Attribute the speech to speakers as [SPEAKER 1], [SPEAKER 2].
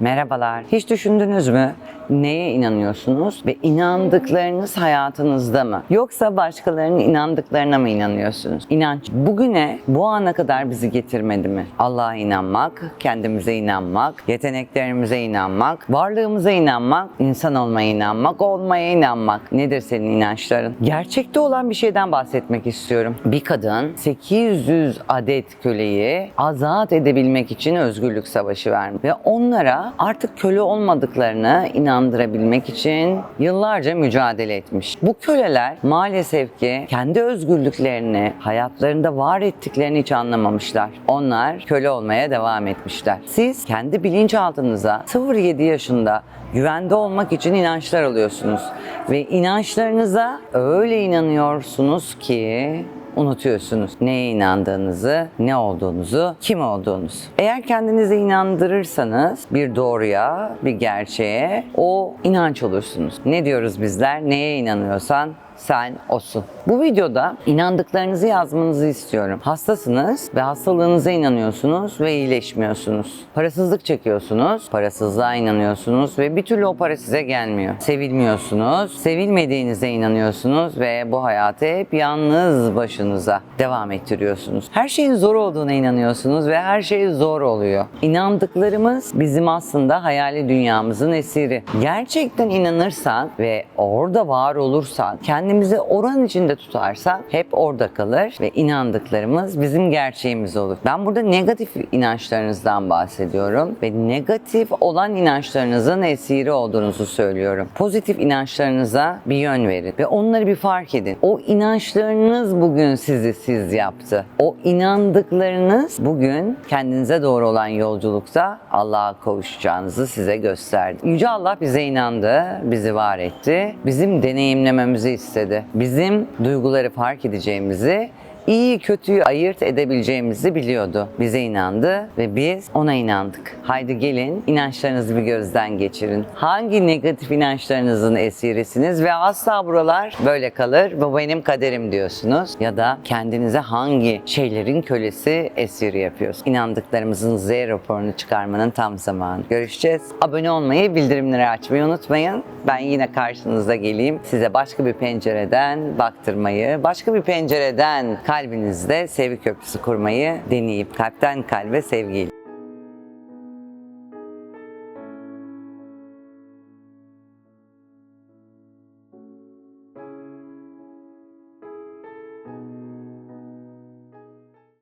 [SPEAKER 1] Merhabalar. Hiç düşündünüz mü? Neye inanıyorsunuz ve inandıklarınız hayatınızda mı? Yoksa başkalarının inandıklarına mı inanıyorsunuz? İnanç bugüne, bu ana kadar bizi getirmedi mi? Allah'a inanmak, kendimize inanmak, yeteneklerimize inanmak, varlığımıza inanmak, insan olmaya inanmak, olmaya inanmak. Nedir senin inançların? Gerçekte olan bir şeyden bahsetmek istiyorum. Bir kadın 800 adet köleyi azat edebilmek için özgürlük savaşı vermiş ve onlara artık köle olmadıklarını inandırabilmek için yıllarca mücadele etmiş. Bu köleler maalesef ki kendi özgürlüklerini hayatlarında var ettiklerini hiç anlamamışlar. Onlar köle olmaya devam etmişler. Siz kendi bilinçaltınıza 0-7 yaşında güvende olmak için inançlar alıyorsunuz ve inançlarınıza öyle inanıyorsunuz ki unutuyorsunuz neye inandığınızı, ne olduğunuzu, kim olduğunuzu. Eğer kendinize inandırırsanız bir doğruya, bir gerçeğe o inanç olursunuz. Ne diyoruz bizler? Neye inanıyorsan sen olsun. Bu videoda inandıklarınızı yazmanızı istiyorum. Hastasınız ve hastalığınıza inanıyorsunuz ve iyileşmiyorsunuz. Parasızlık çekiyorsunuz, parasızlığa inanıyorsunuz ve bir türlü o para size gelmiyor. Sevilmiyorsunuz, sevilmediğinize inanıyorsunuz ve bu hayatı hep yalnız başınıza devam ettiriyorsunuz. Her şeyin zor olduğuna inanıyorsunuz ve her şey zor oluyor. İnandıklarımız bizim aslında hayali dünyamızın esiri. Gerçekten inanırsak ve orada var olursak, kendimizi oran içinde tutarsak hep orada kalır ve inandıklarımız bizim gerçeğimiz olur. Ben burada negatif inançlarınızdan bahsediyorum ve negatif olan inançlarınızın esiri olduğunuzu söylüyorum. Pozitif inançlarınıza bir yön verin ve onları bir fark edin. O inançlarınız bugün sizi siz yaptı. O inandıklarınız bugün kendinize doğru olan yolculukta Allah'a kavuşacağınızı size gösterdi. Yüce Allah bize inandı, bizi var etti. Bizim deneyimlememizi istedi. Bizim duyguları fark edeceğimizi iyi kötüyü ayırt edebileceğimizi biliyordu. Bize inandı ve biz ona inandık. Haydi gelin inançlarınızı bir gözden geçirin. Hangi negatif inançlarınızın esirisiniz ve asla buralar böyle kalır bu benim kaderim diyorsunuz ya da kendinize hangi şeylerin kölesi esiri yapıyorsunuz. İnandıklarımızın Z raporunu çıkarmanın tam zamanı. Görüşeceğiz. Abone olmayı, bildirimleri açmayı unutmayın. Ben yine karşınıza geleyim. Size başka bir pencereden baktırmayı, başka bir pencereden kalbinizde sevgi köprüsü kurmayı deneyip kalpten kalbe sevgiyle.